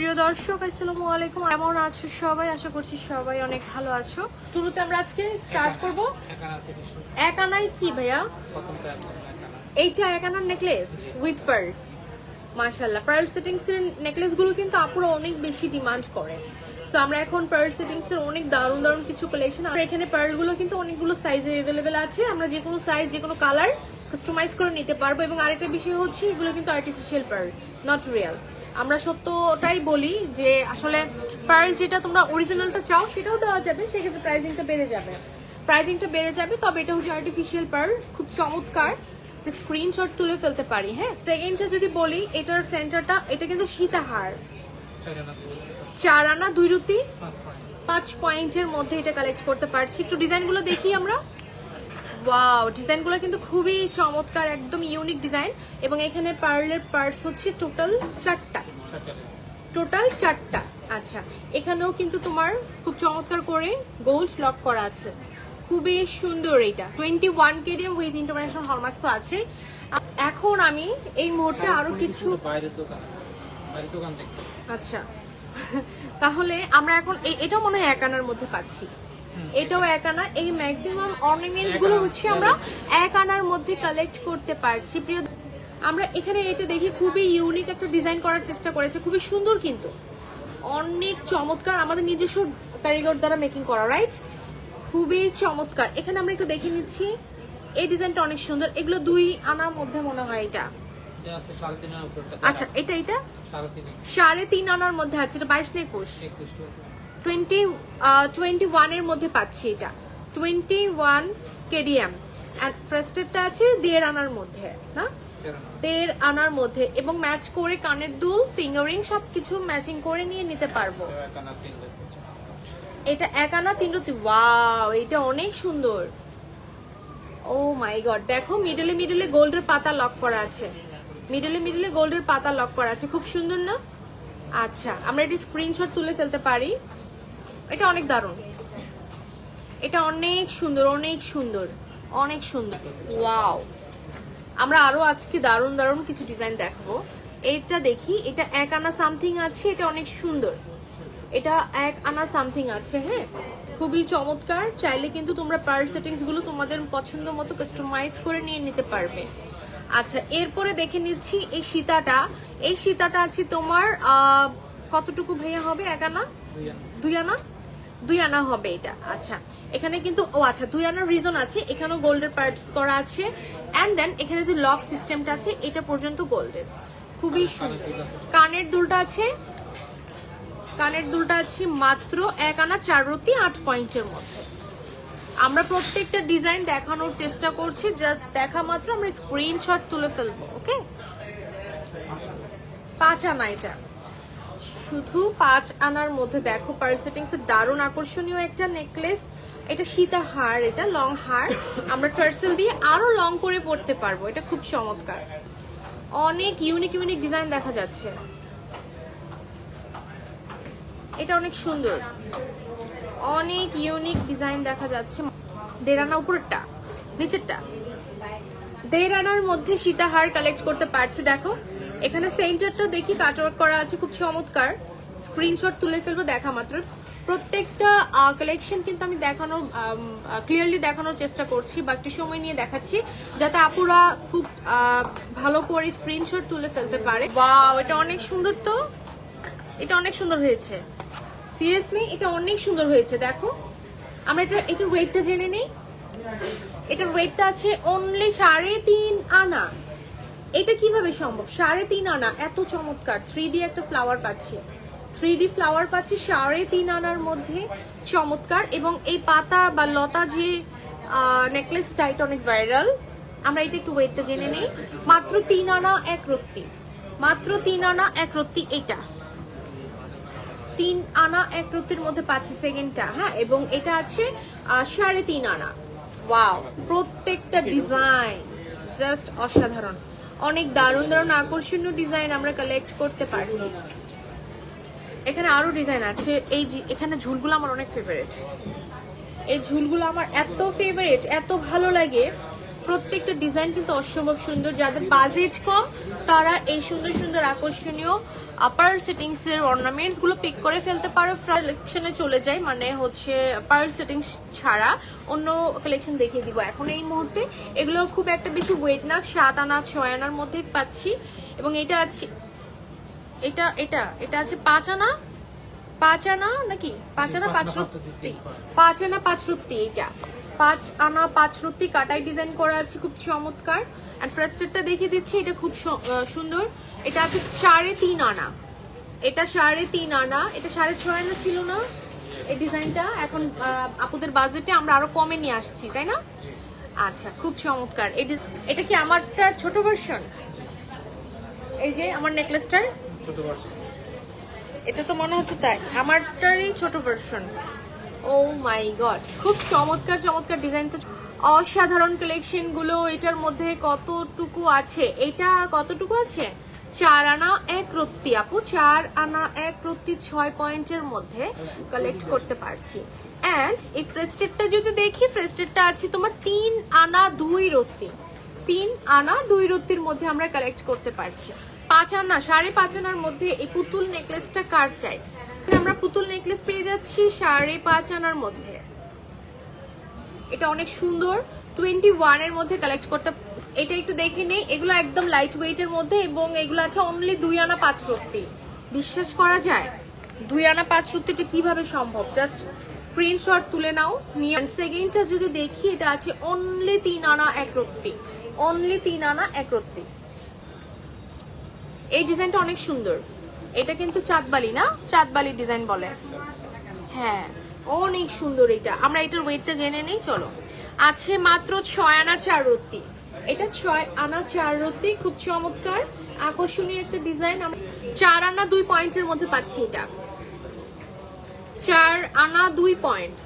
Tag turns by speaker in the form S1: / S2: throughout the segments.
S1: প্রিয় দর্শক আসসালামু আলাইকুম। কেমন আছো সবাই? আশা করছি সবাই অনেক ভালো আছো। শুরুতে আমরা আজকে স্টার্ট করব।
S2: একানা থেকে শুরু।
S1: এক আনাই কি ভাইয়া? এইটা এক আনার নেকলেস উইথ পার্ল মাশাল্লাহ পার্ল সেটিংস এর নেকলেসগুলো কিন্তু আপুরা অনেক বেশি ডিমান্ড করে। তো আমরা এখন পার্ল সেটিংস এর অনেক দারুণ দারুণ কিছু কালেকশন আর এখানে পার্লগুলো কিন্তু অনেকগুলো সাইজে অ্যাভেলেবেল আছে। আমরা যে কোনো সাইজ যে কোনো কালার কাস্টমাইজ করে নিতে পারব। এবং আরেকটা বিষয় হচ্ছে এগুলো কিন্তু আর্টিফিশিয়াল পার্ল নট রিয়েল আমরা সত্যটাই বলি যে আসলে পার্ল যেটা তোমরা অরিজিনালটা চাও সেটাও দেওয়া যাবে সেক্ষেত্রে প্রাইসিংটা বেড়ে যাবে। প্রাইসিংটা বেড়ে যাবে তবে এটা হচ্ছে আর্টিফিশিয়াল পার্ল খুব চমৎকার। স্ক্রিনশট তুলে ফেলতে পারি হ্যাঁ? সেকেন্ডটা যদি বলি এটার সেন্টারটা এটা কিন্তু সীতাহার। চার আনা দুই রুতি
S2: পাঁচ
S1: পয়েন্টের মধ্যে এটা কালেক্ট করতে পারছি। একটু ডিজাইনগুলো দেখি আমরা। ওয়াও ডিজাইনগুলো কিন্তু খুবই চমৎকার একদম ইউনিক ডিজাইন এবং এখানে পার্লের পার্টস হচ্ছে টোটাল চারটা। টোটাল চারটা। আচ্ছা এখানেও কিন্তু তোমার খুব চমৎকার করে গোল্ড লক করা আছে। খুবই সুন্দর এইটা twenty one KDM with international hallmarks আছে। এখন আমি এই মুহূর্তে আরও কিছু আচ্ছা তাহলে আমরা এখন এটাও মনে হয় এক আনার মধ্যে পাচ্ছি। এটাও এক আনা। এই ম্যাক্সিমাম
S2: অর্নামেন্টগুলো
S1: হচ্ছে আমরা এক আনার মধ্যে কালেক্ট করতে পারছি। প্রিয় আমরা এখানে এটা দেখি খুবই ইউনিক একটা ডিজাইন করার চেষ্টা করেছে। খুবই সুন্দর কিন্তু। অনেক চমৎকার আমাদের নিজস্ব কারিগর দ্বারা মেকিং করা রাইট খুবই চমৎকার। এখানে আমরা একটু দেখে নিচ্ছি। এই ডিজাইনটা অনেক সুন্দর। এগুলো দুই আনার মধ্যে মনে হয় এটা। আচ্ছা এটা এটা?
S2: সাড়ে তিন
S1: আনার মধ্যে আছে। এটা বাইশ না একুশ। টোয়েন্টি টোয়েন্টি ওয়ানের মধ্যে পাচ্ছি এটা। টোয়েন্টি ওয়ান কেডিএম আর ফার্স্টেরটা আছে দেড় আনার মধ্যে না? দেড় আনার। মধ্যে। এবং ম্যাচ করে কানের দুল ফিঙ্গারিং সব কিছু ম্যাচিং করে নিয়ে নিতে পারব। এটা এক আনা তিন রতি ওয়াও এটা অনেক সুন্দর। ও মাই গড দেখো মিডলে মিডলে গোল্ডের পাতা লক করা আছে। মিডলে মিডলে গোল্ডের পাতা লক করা আছে। খুব সুন্দর না? আচ্ছা আমরা এটি স্ক্রিনশট তুলে ফেলতে পারি। এটা অনেক দারুণ। এটা অনেক সুন্দর অনেক সুন্দর অনেক সুন্দর। ওয়াও। আমরা আরও আজকে দারুণ দারুণ কিছু ডিজাইন দেখাবো। এইটা দেখি এটা এক আনা সামথিং আছে এটা অনেক সুন্দর। এটা এক আনা সামথিং আছে হ্যাঁ? খুবই চমৎকার। চাইলে কিন্তু তোমরা পার সেটিংসগুলো তোমাদের পছন্দ মতো কাস্টমাইজ করে নিয়ে নিতে পারবে। আচ্ছা এরপরে দেখে নিচ্ছি এই সীতাটা। এই সীতাটা আছে তোমার আহ, কতটুকু ভাইয়া হবে? এক আনা।
S2: দুই আনা?
S1: দুই আনা হবে এটা। আচ্ছা এখানে কিন্তু ও আচ্ছা দুই আনার রিজন আছে এখানেও গোল্ডের পার্টস করা আছে অ্যান্ড দেন এখানে যে লক সিস্টেমটা আছে এটা পর্যন্ত গোল্ডের খুবই সুন্দর। কানের দুলটা আছে কানের দুলটা আছে মাত্র এক আনা চার রতি আট পয়েন্টের মধ্যে। আমরা প্রত্যেকটা ডিজাইন দেখানোর চেষ্টা করছি জাস্ট দেখা মাত্র আমরা স্ক্রিনশট তুলে ফেলব ওকে পাঁচ আনা এটা। শুধু পাঁচ আনার মধ্যে দেখো পার্ল সেটিংস দারুণ আকর্ষণীয় একটা নেকলেস এটা সীতা হার, এটা লং হার। আমরা টার্সেল দিয়ে আরও লং করে পড়তে পারব। এটা খুব চমৎকার। অনেক ইউনিক ইউনিক ডিজাইন দেখা যাচ্ছে। এটা অনেক সুন্দর। অনেক ইউনিক ডিজাইন দেখা যাচ্ছে। দেড়ানা উপরেরটা নিচেরটা। দেড় আনার মধ্যে সীতাহার কালেক্ট করতে পারছি, দেখো। এখানে সেন্টারটা দেখি কাটওয়ার্ক করা আছে, খুব চমৎকার। স্ক্রিনশট তুলে ফেলব দেখা মাত্র প্রত্যেকটা কালেকশন কিন্তু আমি দেখানোর ক্লিয়ারলি দেখানোর চেষ্টা করছি বা একটু সময় নিয়ে দেখাচ্ছি, যাতে আপুরা খুব ভালো করে স্ক্রিনশট তুলে ফেলতে পারে। ওয়াও এটা অনেক সুন্দর তো? এটা অনেক সুন্দর হয়েছে। সিরিয়াসলি এটা অনেক সুন্দর হয়েছে, দেখো। আমরা এটা এটার ওয়েটটা জেনে নেই। এটার ওয়েটটা আছে অনলি সাড়ে তিন আনা। এটা কীভাবে সম্ভব? সাড়ে তিন আনা এত চমৎকার। থ্রি ডি একটা ফ্লাওয়ার পাচ্ছি। থ্রি ডি ফ্লাওয়ার পাচ্ছি সাড়ে তিন আনার মধ্যে চমৎকার। এবং এই পাতা বা লতা যে নেকলেস টাইট অনেক ভাইরাল আমরা এটা একটু ওয়েটটা জেনে নেই। মাত্র তিন আনা এক রত্তি। মাত্র তিন আনা এক রত্তি এটা। তিন আনা এক রত্তির মধ্যে পাচ্ছি সেকেন্ডটা হ্যাঁ? এবং এটা আছে সাড়ে তিন আনা। ওয়াও প্রত্যেকটা ডিজাইন জাস্ট অসাধারণ। অনেক দারুণ দারুণ আকর্ষণীয় ডিজাইন আমরা কালেক্ট করতে পারছি। এখানে আরও ডিজাইন আছে। এই এখানে ঝুলগুলো আমার অনেক ফেভারিট এই ঝুলগুলো আমার এত ফেভারিট এত ভালো লাগে। প্রত্যেকটা ডিজাইন কিন্তু অসম্ভব সুন্দর। যাদের বাজেট কম, তারা এই সুন্দর সুন্দর আকর্ষণীয় পার্ল সেটিংস এর অর্নামেন্টসগুলো পিক করে ফেলতে পারো। কালেকশনে চলে যায় মানে হচ্ছে পার্ল সেটিংস ছাড়া অন্য কালেকশন দেখিয়ে দিব। এখন এই মুহূর্তে এগুলো খুব একটা বেশি ওয়েট না, সাত আনা, ছয় আনার মধ্যে পাচ্ছি। এবং এটা আছে, এটা এটা এটা আছে পাঁচ আনা পাঁচ আনা নাকি? পাঁচ আনা পাঁচ রত্তি। পাঁচ। আনা পাঁচ রত্তি এটা পাঁচ আনা পাঁচ রত্তি কাটাই ডিজাইন করা আছে খুব চমৎকার। অ্যান্ড ফ্রেস্টেডটা দেখিয়ে দিচ্ছি এটা খুব সুন্দর। এটা আছে সাড়ে তিন আনা। এটা সাড়ে তিন আনা। এটা সাড়ে ছয় আনা ছিল না এই ডিজাইনটা? এখন আপুদের বাজেটে আমরা আরও কমে নিয়ে আসছি তাই না? আচ্ছা খুব চমৎকার। এটা কি আমারটার ছোট ভার্সন এই যে আমার নেকলেসটার
S2: ছোট ভার্সন
S1: এটা তো মনে হচ্ছে তাই। আমারটারই ছোট ভার্সন ও মাই গড খুব চমৎকার চমৎকার ডিজাইন তো। অসাধারণ কালেকশনগুলো, এটার মধ্যে কতটুকু আছে? এটা কতটুকু আছে? চার আনা এক রত্তি আপু, চার আনা এক রত্তি ছয় পয়েন্টের মধ্যে কালেক্ট করতে পারছি। অ্যান্ড এই ফ্রেস্টেডটা যদি দেখি ফ্রেস্টেডটা আছে তোমার তিন আনা দুই রত্তি। তিন আনা দুই রত্তির মধ্যে আমরা কালেক্ট করতে পারছি। পাঁচ আনা, সাড়ে পাঁচ আনার মধ্যে এই পুতুল নেকলেসটা কার চাই? আমরা পুতুল নেকলেস পেয়ে যাচ্ছি সাড়ে পাঁচ আনার মধ্যে। এটা অনেক সুন্দর। টোয়েন্টি ওয়ানের মধ্যে কালেক্ট করতে এটা একটু দেখে নেই। এগুলো একদম লাইট ওয়েট এর মধ্যে এবং এগুলো আছে অনলি দুই আনা, পাঁচ রত্তি। বিশ্বাস করা যায়? দুই আনা, পাঁচ রত্তিটা কীভাবে সম্ভব? জাস্ট স্ক্রিনশট তুলে নাও। নিয়ে সেকেন্ডটা যদি দেখি, এটা আছে অনলি তিন আনা, এক রত্তি। অনলি তিন আনা, এক রত্তি। এই ডিজাইনটা অনেক সুন্দর। এটা কিন্তু চাঁদবালি না? চাঁদবালি ডিজাইন বলে। হ্যাঁ অনেক সুন্দর এটা আমরা এটার ওয়েটটা জেনে নেই, চলো। আছে মাত্র ছয় আনা চার রত্তি। এটা ছয় আনা চার রত্তি, খুব চমৎকার। আকর্ষণীয় একটা ডিজাইন। চার আনা দুই পয়েন্টের মধ্যে পাচ্ছি এটা। চার আনা দুই পয়েন্ট।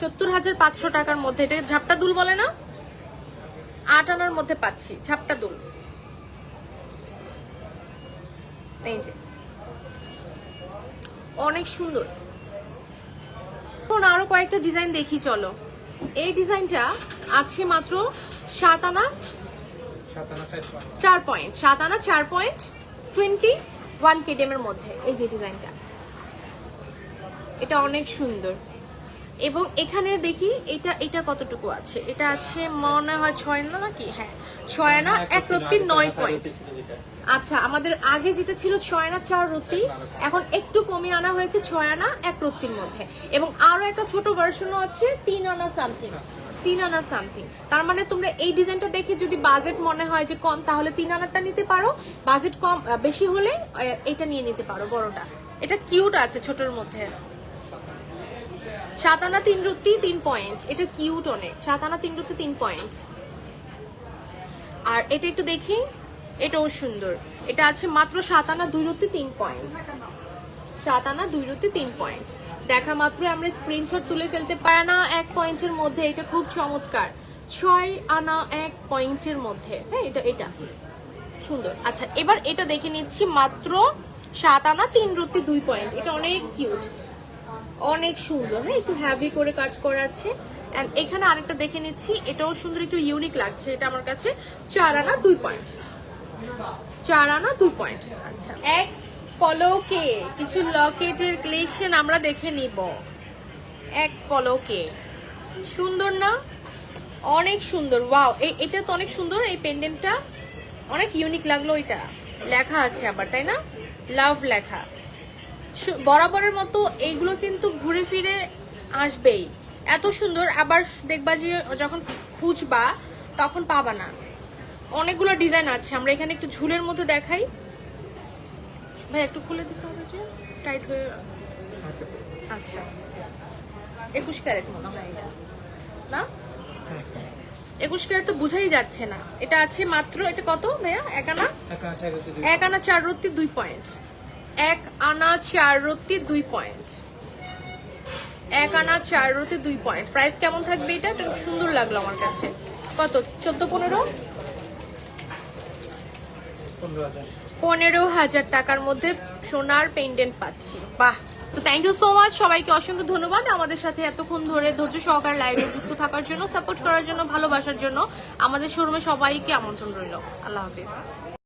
S1: সত্তর হাজার পাঁচশো টাকার মধ্যে। এটা ঝাপটা দুল বলে না? আট আনার মধ্যে পাচ্ছি, ঝাপটা দুল। এই যে। অনেক সুন্দর। এখন আরও কয়েকটা ডিজাইন দেখি চলো। এই ডিজাইনটা আছে মাত্র সাত আনা
S2: চার পয়েন্ট
S1: সাত আনা চার পয়েন্ট টোয়েন্টি ওয়ান কেডিএম এর মধ্যে এই যে ডিজাইনটা এটা অনেক সুন্দর। এবং এখানে দেখি এটা এটা কতটুকু আছে? এটা আছে মনে হয় ছয় আনা নাকি? হ্যাঁ ছয় আনা এক রত্তি নয় পয়েন্ট আচ্ছা আমাদের আগে যেটা ছিল ছয় আনা চার রত্তি এখন একটু কমিয়ে আনা হয়েছে ছয় আনা এক রত্তির মধ্যে। এবং আরও একটা ছোট ভার্সনও আছে তিন আনা সামথিং তিন আনা সামথিং তার মানে তোমরা এই ডিজাইনটা দেখে যদি বাজেট মনে হয় যে কম, তাহলে তিন আনারটা নিতে পারো। বাজেট কম বেশি হলে এটা নিয়ে নিতে পারো, বড়টা। এটা কিউট আছে ছোটর মধ্যে। সাত আনা তিন রত্তি তিন পয়েন্ট এটা কিউট অনেক। সাত আনা তিন রত্তি তিন পয়েন্ট আর এটা একটু দেখি। এটাও সুন্দর। এটা আছে মাত্র সাত আনা দুই রত্তি তিন পয়েন্ট সাত আনা দুই রত্তি তিন পয়েন্ট দেখা মাত্র আমরা স্ক্রিনশট তুলে ফেলতে পারি না এক পয়েন্টের মধ্যে, এটা খুব চমৎকার। ছয় আনা এক পয়েন্টের মধ্যে। হ্যাঁ এটা এটা। সুন্দর। আচ্ছা এবার এটা দেখে নিচ্ছি মাত্র সাত আনা তিন রত্তি দুই পয়েন্ট এটা অনেক কিউট অনেক সুন্দর। হ্যাঁ একটু হ্যাভি করে কাজ করা আছে। এখানে আরেকটা দেখে নিচ্ছি। এটাও সুন্দর, একটু ইউনিক লাগছে। এটা আমার কাছে চার আনা দুই পয়েন্ট চার আনা দুই পয়েন্ট আচ্ছা। এক পলকে, কিছু লকেটের কালেকশন আমরা দেখে নিব। এক পলকে। সুন্দর না? অনেক সুন্দর। ওয়াও এটা তো অনেক সুন্দর, এই পেন্ডেন্টটা অনেক ইউনিক লাগল এটা লেখা আছে আবার, তাই না? লাভ লেখা। বরাবরের মতো এইগুলো কিন্তু ঘুরে ফিরে আসবেই। এত সুন্দর, আবার দেখবা যে যখন খুঁজবা, তখন পাবা না। অনেকগুলো ডিজাইন আছে। আমরা এখানে একটু ঝুলের মধ্যে দেখাই। ভাই, একটু খুলে দিতে হবে যে টাইট হয়ে আচ্ছা। একুশ ক্যারেট মনে হয় এটা। না? একুশ ক্যারেট তো বুঝাই যাচ্ছে না। এটা আছে মাত্র, এটা কত ভাইয়া? এক আনা?
S2: এক আনা চার রত্তি দুই
S1: পয়েন্ট এক আনা চার রত্তি দুই পয়েন্ট এক আনা চার রত্তি দুই পয়েন্ট প্রাইস কেমন থাকবে এটা? সুন্দর লাগল আমার কাছে। কত? চোদ্দ, পনেরো? পনেরো হাজার। টাকার মধ্যে সোনার পেন্ডেন্ট পাচ্ছি। বাহ! তো থ্যাংক ইউ সো মাচ সবাইকে অসংখ্য ধন্যবাদ আমাদের সাথে এতক্ষণ ধরে ধৈর্য সহকারে লাইভে যুক্ত থাকার জন্য সাপোর্ট করার জন্য, ভালোবাসার জন্য। আমাদের শোরুমে সবাইকে আমন্ত্রণ রইল। আল্লাহ হাফিজ।